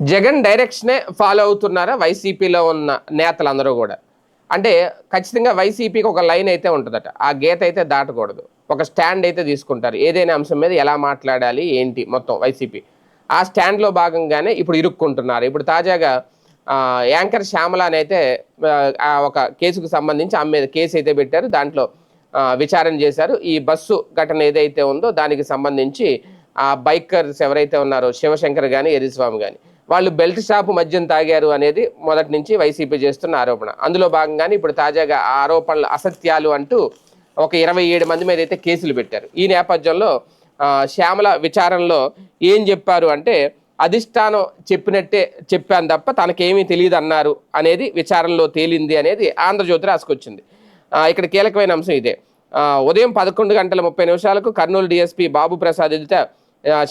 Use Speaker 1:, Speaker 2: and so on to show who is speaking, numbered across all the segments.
Speaker 1: Jagan డైరెక్షనే follow అవుతున్నారా వైసీపీలో ఉన్న నేతలందరూ కూడా? అంటే ఖచ్చితంగా వైసీపీకి ఒక లైన్ అయితే ఉంటుందట. ఆ గీత అయితే దాటకూడదు. ఒక స్టాండ్ అయితే తీసుకుంటారు. ఏదైనా అంశం మీద ఎలా మాట్లాడాలి ఏంటి మొత్తం వైసీపీ? ఆ స్టాండ్లో భాగంగానే ఇప్పుడు ఇరుక్కుంటున్నారు. ఇప్పుడు తాజాగా యాంకర్ శ్యామలానైతే ఆ, ఒక కేసుకు సంబంధించి ఆమె మీద కేసు అయితే పెట్టారు. దాంట్లో విచారణ చేశారు. ఈ బస్సు ఘటన ఏదైతే ఉందో దానికి సంబంధించి ఆ బైకర్స్ ఎవరైతే ఉన్నారో శివశంకర్ కానీ ఎరిస్వామి కానీ వాళ్ళు బెల్ట్ షాప్ మద్యం తాగారు అనేది మొదటి నుంచి వైసీపీ చేస్తున్న ఆరోపణ. అందులో భాగంగానే ఇప్పుడు తాజాగా ఆ ఆరోపణలు అసత్యాలు అంటూ ఒక ఇరవై ఏడు మంది మీద అయితే కేసులు పెట్టారు. ఈ నేపథ్యంలో శ్యామల విచారణలో ఏం చెప్పారు అంటే అధిష్టానం చెప్పినట్టే చెప్పాను తప్ప తనకేమీ తెలియదు అన్నారు అనేది విచారణలో తేలింది అనేది ఆంధ్రజ్యోతి రాసుకొచ్చింది. ఇక్కడ కీలకమైన అంశం ఇదే. ఉదయం పదకొండు గంటల ముప్పై నిమిషాలకు కర్నూలు డిఎస్పీ బాబు ప్రసాద్ ఎదుట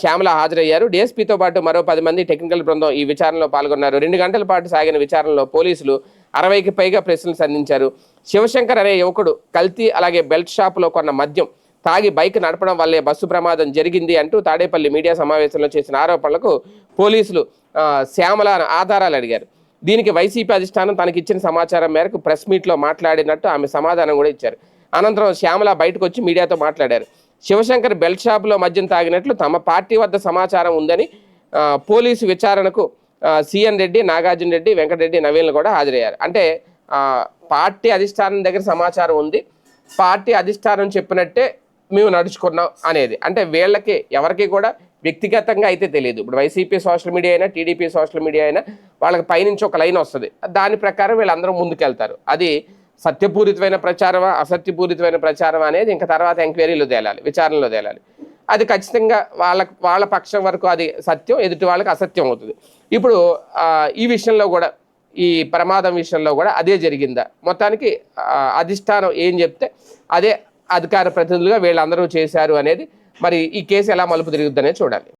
Speaker 1: శ్యామల హాజరయ్యారు. డిఎస్పీతో పాటు మరో పది మంది టెక్నికల్ బృందం ఈ విచారణలో పాల్గొన్నారు. రెండు గంటల పాటు సాగిన విచారణలో పోలీసులు అరవైకి పైగా ప్రశ్నలు సంధించారు. శివశంకర్ అనే యువకుడు కల్తీ అలాగే బెల్ట్ షాపులో కొన్న మద్యం తాగి బైక్ నడపడం వల్లే బస్సు ప్రమాదం జరిగింది అంటూ తాడేపల్లి మీడియా సమావేశంలో చేసిన ఆరోపణలకు పోలీసులు శ్యామల ఆధారాలు అడిగారు. దీనికి వైసీపీ అధిష్టానం తనకిచ్చిన సమాచారం మేరకు ప్రెస్ మీట్లో మాట్లాడినట్టు ఆమె సమాధానం కూడా ఇచ్చారు. అనంతరం శ్యామల బయటకు వచ్చి మీడియాతో మాట్లాడారు. శివశంకర్ బెల్ట్ షాపులో మద్యం తాగినట్లు తమ పార్టీ వద్ద సమాచారం ఉందని పోలీసు విచారణకు సిఎన్ రెడ్డి నాగార్జున రెడ్డి వెంకటరెడ్డి నవీన్లు కూడా హాజరయ్యారు. అంటే పార్టీ అధిష్టానం దగ్గర సమాచారం ఉంది. పార్టీ అధిష్టానం చెప్పినట్టే మేము నడుచుకున్నాం అనేది. అంటే వీళ్ళకి ఎవరికి కూడా వ్యక్తిగతంగా అయితే తెలియదు. ఇప్పుడు వైసీపీ సోషల్ మీడియా అయినా టీడీపీ సోషల్ మీడియా అయినా వాళ్ళకి పైనుంచి ఒక లైన్ వస్తుంది. దాని ప్రకారం వీళ్ళందరూ ముందుకెళ్తారు. అది సత్యపూరితమైన ప్రచారమా అసత్యపూరితమైన ప్రచారం అనేది ఇంకా తర్వాత ఎంక్వైరీలో తేలాలి విచారణలో తేలాలి. అది ఖచ్చితంగా వాళ్ళ వాళ్ళ పక్షం వరకు అది సత్యం ఎదుటి వాళ్ళకి అసత్యం అవుతుంది. ఇప్పుడు ఈ విషయంలో కూడా ఈ ప్రమాదం విషయంలో కూడా అదే జరిగిందా? మొత్తానికి అధిష్టానం ఏం చెప్తే అదే అధికార ప్రతినిధులుగా వీళ్ళందరూ చేశారు అనేది మరి ఈ కేసు ఎలా మలుపు తిరుగుద్దనే చూడాలి.